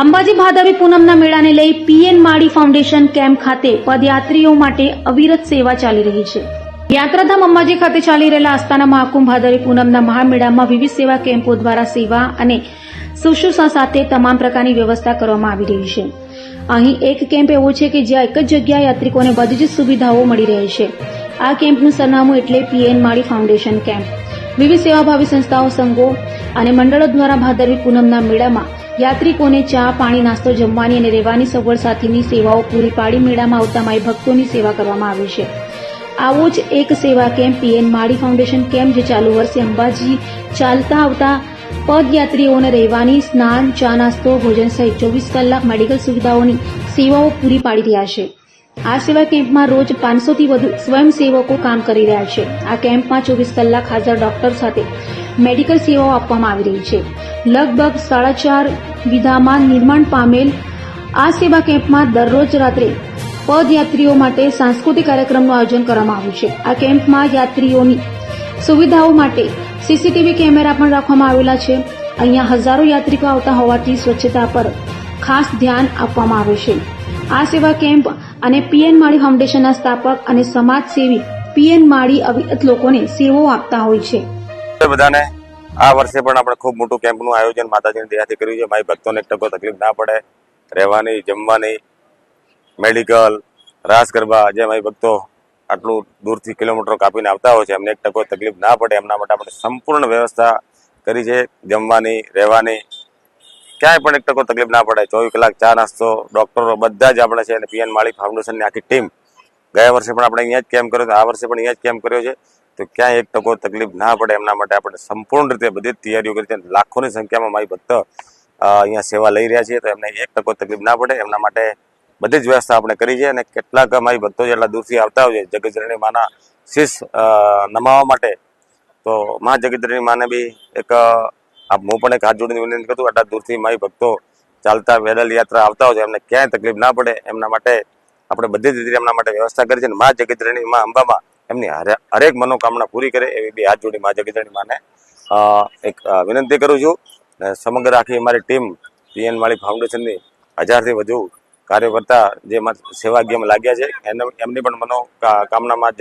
અંબાજી ભાદરવી પૂનમના મેળાને લઈ પીએન માળી ફાઉન્ડેશન કેમ્પ ખાતે પદયાત્રીઓ માટે અવિરત સેવા ચાલી રહી છે. યાત્રાધામ અંબાજી ખાતે ચાલી રહેલા આસ્થાના મહાકુંભ ભાદરવી પૂનમના મહામેળામાં વિવિધ સેવા કેમ્પો દ્વારા સેવા અને શુશ્રૂષા સાથે તમામ પ્રકારની વ્યવસ્થા કરવામાં આવી રહી છે. અહીં એક કેમ્પ એવો છે કે જ્યાં એક જ જગ્યાએ યાત્રિકોને બધી જ સુવિધાઓ મળી રહે છે. આ કેમ્પનું સરનામું એટલે પીએન માળી ફાઉન્ડેશન કેમ્પ. વિવિધ સેવાભાવી સંસ્થાઓ, સંઘો અને મંડળો દ્વારા ભાદરવી પૂનમના મેળામાં યાત્રિકોને ચા, પાણી, નાસ્તો, જમવાની અને રહેવાની સગવડ સાથેની સેવાઓ પૂરી પાડી મેળામાં આવતા માઈ ભક્તોની સેવા કરવામાં આવી છે. આવો જ એક સેવા camp P N Mali foundation camp જે ચાલુ વર્ષે અંબાજી ચાલતા આવતા પદયાત્રીઓને રહેવાની, સ્નાન, ચા, નાસ્તો, ભોજન સહિત ચોવીસ કલાક મેડિકલ સુવિધાઓની સેવાઓ પૂરી પાડી રહ્યા છે. આ સેવા કેમ્પમાં રોજ પાંચસોથી વધુ સ્વયંસેવકો કામ કરી રહ્યા છે. આ કેમ્પમાં ચોવીસ કલાક હાજર ડોક્ટર સાથે મેડિકલ સેવાઓ આપવામાં આવી રહી છે. લગભગ સાડા ચાર વિધામાં નિર્માણ પામેલ આ સેવા કેમ્પમાં દરરોજ રાત્રે પદયાત્રીઓ માટે સાંસ્કૃતિક કાર્યક્રમનું આયોજન કરવામાં આવ્યું છે. આ કેમ્પમાં યાત્રીઓની સુવિધાઓ માટે સીસીટીવી કેમેરા પણ રાખવામાં આવેલા છે. અહીંયા હજારો યાત્રિકો આવતા હોવાથી સ્વચ્છતા પર ખાસ ધ્યાન આપવામાં આવે છે. આ સેવા કેમ્પ અને પીએન માળી ફાઉન્ડેશનના સ્થાપક અને સમાજસેવી પીએન માળી અવિરત લોકોને સેવાઓ આપતા હોય છે. બધાને આ વર્ષે પણ આપણે ખૂબ મોટું કેમ્પનું આયોજન માતાજીની દયાથી કર્યું છે. મારી ભક્તોને એક ટકો તકલીફ ના પડે. રહેવાની, જમવાની, મેડિકલ, રાસ ગરબા, જે મારી ભક્તો આટલું દૂરથી કિલોમીટરો કાપીને આવતા હોય છે, એમને એક ટકો તકલીફ ના પડે. એમના માટે આપણે સંપૂર્ણ વ્યવસ્થા કરી છે. જમવાની, રહેવાની ક્યાંય પણ એક ટકો તકલીફ ના પડે. ચોવીસ કલાક ચા નાસ્તો ડૉક્ટરો બધા જ આપણે છે અને પીએન માળી ફાઉન્ડેશનની આખી ટીમ. ગયા વર્ષે પણ આપણે અહીંયા જ કેમ્પ કર્યો આ વર્ષે પણ અહીંયા જ કેમ્પ કર્યો છે? તો ક્યાંય એક ટકો તકલીફ ના પડે એમના માટે આપણે સંપૂર્ણ રીતે બધી તૈયારીઓ કરી છે લાખોની સંખ્યામાં મારી ભક્ત અહીંયા સેવા લઈ રહ્યા છીએ તો એમને એક ટકો તકલીફ ના પડે. એમના માટે બધી જ વ્યવસ્થા આપણે કરી છે અને કેટલાક મારી ભક્તો જેટલા દૂરથી આવતા હોય છે જગજરણી માના શીશ અ, નમાવવા માટે તો મા જગતજનની માને બી એક અ, આ હું પણ એક હાથ જોડીને વિનંતી કરું આટલા દૂરથી મારી ભક્તો ચાલતા પેદલ યાત્રા આવતા હોય છે એમને ક્યાંય તકલીફ ના પડે એમના માટે આપણે બધી જ રીતે એમના માટે વ્યવસ્થા કરી છે મા જગતજનની મા અંબામાં એમની હરે- હરેક મનોકામના પૂરી કરે એવી બી હાથ જોડી મા જગતજનની માને એક વિનંતી કરું છું. સમગ્ર આખી અમારી ટીમ પીએન માળી ફાઉન્ડેશનની હજારથી વધુ કાર્યકર્તા જે સેવાગ્યમાં લાગ્યા છે. એમની પણ મનો કામનામાં જ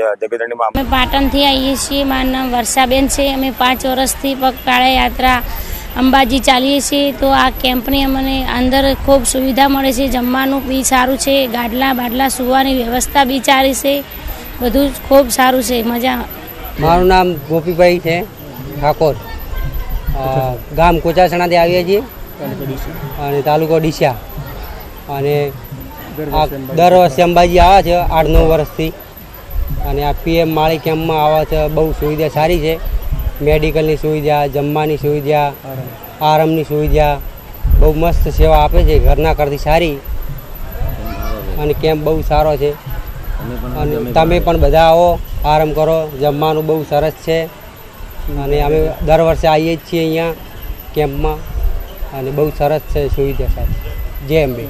અમે પાટણથી આવીએ છીએ. મારું નામ વર્ષાબેન છે. અમે પાંચ વર્ષથી પગપાળા યાત્રા અંબાજી ચાલીએ છીએ. તો આ કેમ્પની અમને અંદર ખૂબ સુવિધા મળે છે. જમવાનું બી સારું છે. ગાડલા બાડલા સુવાની વ્યવસ્થા બી સારી છે. બધું જ ખૂબ સારું છે. મજા મારું નામ ગોપીભાઈ છે. ઠાકોર. ગામ કોચાસણાથી આવીએ છીએ. અને તાલુકો ડીસા અને આ દર વર્ષે અંબાજી આવે છે આઠ નવ વર્ષથી. અને આ પીએમ માળી કેમ્પમાં આવે છે બહુ સુવિધા સારી છે. મેડિકલની સુવિધા જમવાની સુવિધા આરામની સુવિધા બહુ મસ્ત સેવા આપે છે ઘરના કરતી સારી. અને કેમ્પ બહુ સારો છે. અને તમે પણ બધા આવો આરામ કરો જમવાનું બહુ સરસ છે. અને અમે દર વર્ષે આવીએ જ છીએ અહીંયા કેમ્પમાં. અને બહુ સરસ છે સુવિધા સાથે Jembe.